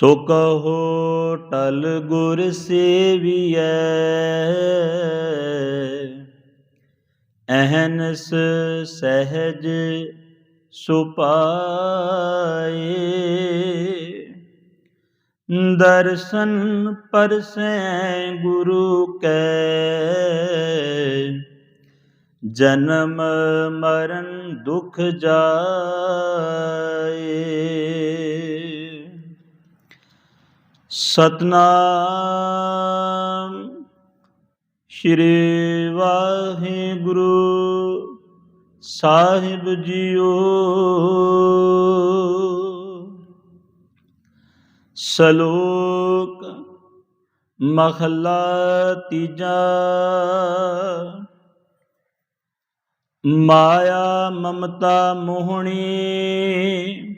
ਸੋ ਕਹੋ ਟਲ ਗੁਰ ਸੇਵੀਐ। ਅਹਨਸ ਸਹਿਜ ਸੁਪਾਏ। ਦਰਸ਼ਨ ਪਰਸੈ ਗੁਰੂ ਕੈ। ਜਨਮ ਮਰਨ ਦੁਖ ਜਾਏ। ਸਤਨਾਮ। ਸ਼੍ਰੀ ਵਾਹਿਗੁਰੂ ਸਾਹਿਬ ਜੀਓ। ਸ਼ਲੋਕ ਮਹਲਾ ਤੀਜਾ। ਮਾਇਆ ਮਮਤਾ ਮੋਹਣੀ।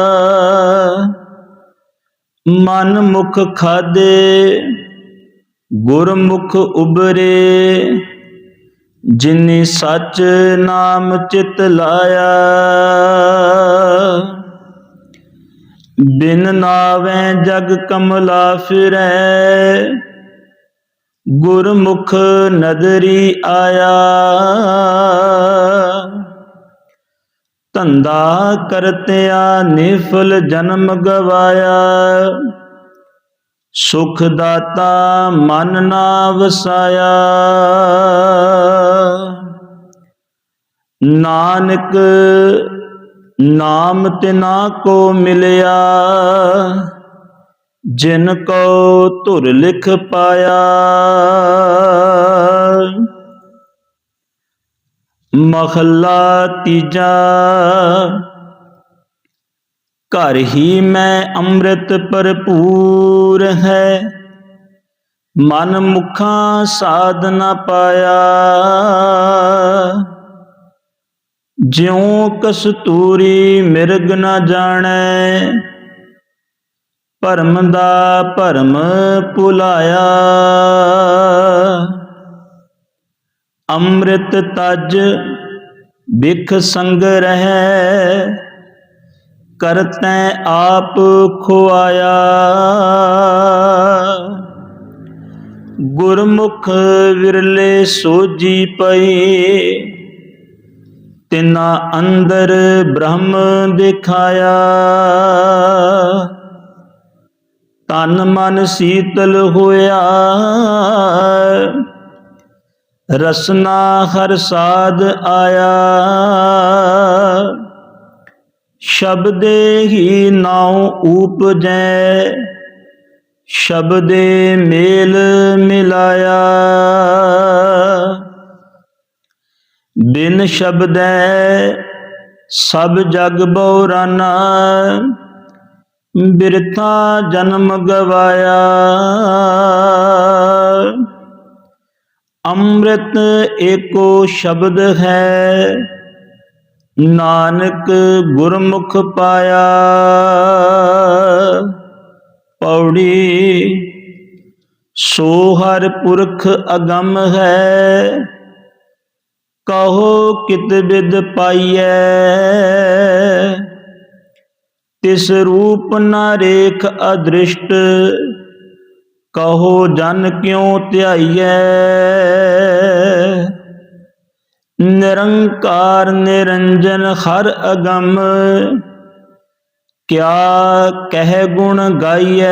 ਮਨ ਮੁਖ ਖਾਦੇ, ਗੁਰਮੁਖ ਉਬਰੇ ਜਿਨੀ ਸੱਚ ਨਾਮ ਚਿਤ ਲਾਇਆ, ਬਿਨ ਨਾਵੇਂ ਜਗ ਕਮਲਾ ਫਿਰੈ। ਗੁਰਮੁਖ ਨਦਰੀ ਆਇਆ। ਧੰਦਾ ਕਰਤਿਆ ਨਿਫਲ ਜਨਮ ਗਵਾਇਆ। ਸੁਖ ਦਾਤਾ ਮਨ ਨਾ ਵਸਾਇਆ। ਨਾਨਕ ਨਾਮ ਤਿਨਾ ਕੋ ਮਿਲਿਆ, ਜਿਨ ਕੋ ਧੁਰ ਲਿਖ ਪਾਇਆ। ਮਹੱਲਾ ਤੀਜਾ। ਘਰ ਹੀ ਮੈਂ ਅੰਮ੍ਰਿਤ ਭਰਪੂਰ ਹੈ। ਮਨ ਮੁਖਾਂ ਸਾਧ ਨਾ ਪਾਇਆ। ਜਿਉ ਕਸਤੂਰੀ ਮਿਰਗ ਨਾ ਜਾਣੈ, ਭਰਮ ਦਾ ਭਰਮ ਭੁਲਾਇਆ। ਅੰਮ੍ਰਿਤ ਤਜ ਬਿਖ ਸੰਗ ਰਹਿ, ਕਰਤੈ ਆਪ ਖੁਆਇਆ। ਗੁਰਮੁਖ ਵਿਰਲੇ ਸੋਜੀ ਪਈ, ਤਿਨਾ ਅੰਦਰ ਬ੍ਰਹਮ ਦਿਖਾਇਆ। ਤਨ ਮਨ ਸੀਤਲ ਹੋਇਆ ਰਸਨਾ ਹਰ ਸਾਧ ਆਇਆ। ਸ਼ਬਦੇ ਹੀ ਨਾਉ ਊਪਜੈ ਸ਼ਬਦੇ ਮੇਲ ਮਿਲਾਇਆ। ਬਿਨ ਸ਼ਬਦੈ ਸਭ ਜਗ ਬਉਰਾਨਾ ਬਿਰਥਾ ਜਨਮ ਗਵਾਇਆ। ਅੰਮ੍ਰਿਤ ਏਕੋ ਸ਼ਬਦ ਹੈ। ਨਾਨਕ ਗੁਰਮੁਖ ਪਾਇਆ। ਪੌੜੀ ਸੋ ਹਰ ਪੁਰਖ ਅਗੰਮ ਹੈ। ਕਹੋ ਕਿਤ ਬਿਦ ਪਾਈਐ। ਤਿਸ ਰੂਪ ਨਾ ਰੇਖ ਅਦ੍ਰਿਸ਼ਟ। ਕਹੋ ਜਨ ਕਿਉ ਧਿਆਈਐ? ਨਿਰੰਕਾਰ ਨਿਰੰਜਨ ਹਰ ਅਗੰਮ, ਕਿਆ ਕਹਿ ਗੁਣ ਗਾਈਐ?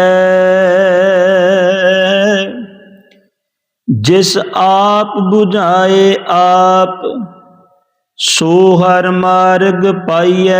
ਜਿਸ ਆਪ 부ਝਾਏ ਆਪ, ਸੋ ਹਰ ਮਾਰਗ ਪਾਈਐ।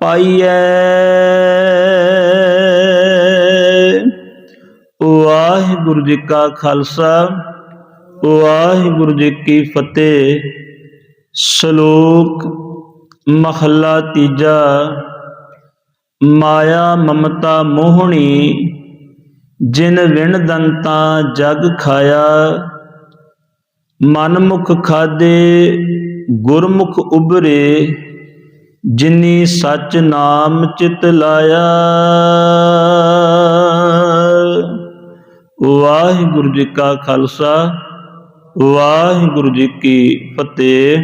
ਪਾਈਐ। ਵਾਹਿਗੁਰੂ ਜੀ ਕਾ ਖਾਲਸਾ ਵਾਹਿਗੁਰੂ ਜੀ ਕੀ ਫਤਿਹ। ਸ਼ਲੋਕ ਮਹੱਲਾ ਤੀਜਾ। ਮਾਇਆ ਮਮਤਾ ਮੋਹਣੀ, ਜਿਨ ਵਿਣ ਦੰਤਾ ਜਗ ਖਾਇਆ। ਮਨ ਮੁਖ ਖਾਦੇ, ਗੁਰਮੁਖ ਉਬਰੇ ਜਿਨੀ ਸਚ ਨਾਮ ਚਿਤ ਲਾਇਆ। ਵਾਹਿਗੁਰੂ ਜੀ ਕਾ ਖਾਲਸਾ ਵਾਹਿਗੁਰੂ ਜੀ ਕੀ ਫਤਿਹ।